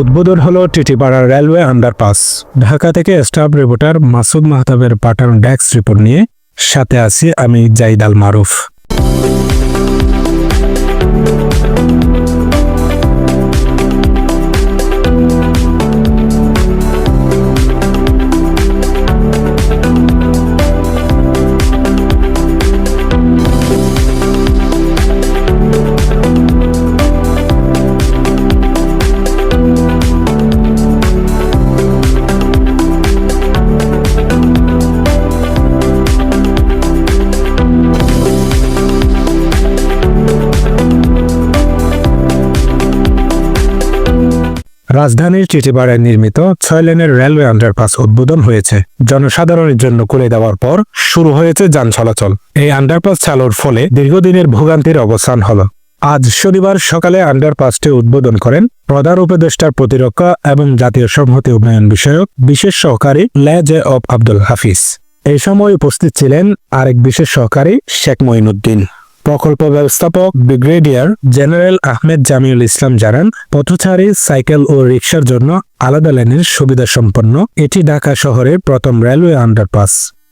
উদ্বোধন হলো Titipara railway underpass. Dhaka থেকে স্টাফ রিপোর্টার মাসুদ মাহতাবের পাঠানো ডেস্ক রিপোর্ট নিয়ে সাথে আছি আমি জাইদ আল মারুফ। রাজধানীর টিটিপাড়ায় নির্মিত ছয় লেনের রেলওয়ে আন্ডারপাস উদ্বোধন হয়েছে। জনসাধারণের জন্য খুলে দেওয়ার পর শুরু হয়েছে যান চলাচল। এই আন্ডারপাস চালুর ফলে দীর্ঘদিনের ভোগান্তির অবসান হলো। আজ শনিবার সকালে আন্ডারপাসটি উদ্বোধন করেন প্রধান উপদেষ্টার প্রতিরক্ষা এবং জাতীয় সংহতি উন্নয়ন বিষয়ক বিশেষ সহকারী লেজে অব আব্দুল হাফিজ। এই সময় উপস্থিত ছিলেন আরেক বিশেষ সহকারী শেখ মঈনুদ্দিন। প্রকল্প ব্যবস্থাপক ব্রিগেডিয়ার জেনারেল আহমেদ জামিউল ইসলাম জানান, পথচারী, সাইকেল ও রিক্সার জন্য আলাদা লেনের সুবিধা সম্পন্ন। এটি ঢাকা শহরের প্রথম রেলওয়ে আন্ডারপাস।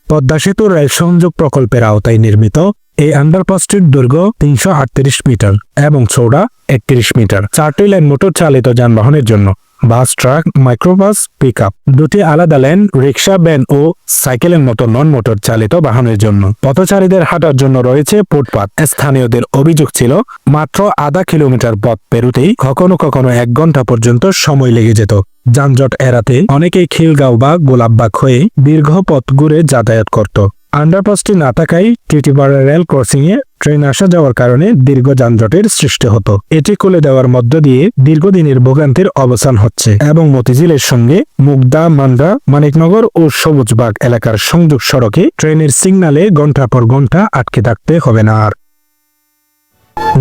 পদ্মা সেতু রেল সংযোগ প্রকল্পের আওতায় নির্মিত। এই আন্ডারপাসটির দৈর্ঘ্য তিনশো আটত্রিশ মিটার এবং চৌড়া একত্রিশ মিটার। চারটি লাইন মোটর চালিত যানবাহনের জন্য bus, truck, microbus pick up দুটি আলাদা লেন, রিক্সা, ভ্যান ও সাইকেলের মতো নন মোটর চালিত বাহনের জন্য। পথচারীদের হাঁটার জন্য রয়েছে ফুটপাত। স্থানীয়দের অভিযোগ ছিল, মাত্র আধা কিলোমিটার পথ পেরুতেই কখনো কখনো এক ঘণ্টা পর্যন্ত সময় লেগে যেত। যানজট এড়াতে অনেকেই খিলগাঁও বা গোলাপবাগ হয়ে দীর্ঘ পথ ঘুরে যাতায়াত করত। আন্ডারপাসটি না থাকায় টিটিপাড়া রেল ক্রসিংয়ে ট্রেন আসা যাওয়ার কারণে দীর্ঘ যানজটের সৃষ্টি হতো। এটি খুলে দেওয়ার মধ্য দিয়ে দীর্ঘদিনের ভোগান্তির অবসান হচ্ছে এবং মতিঝিলের সঙ্গে মুগদা মান্দা মানিকনগর ও সবুজবাগ এলাকার সংযোগ সড়কে ট্রেনের সিগনালে ঘণ্টা পর ঘণ্টা আটকে থাকতে হবে না আর।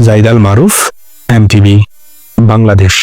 জাইদাল মারুফ এমটিভি বাংলাদেশ।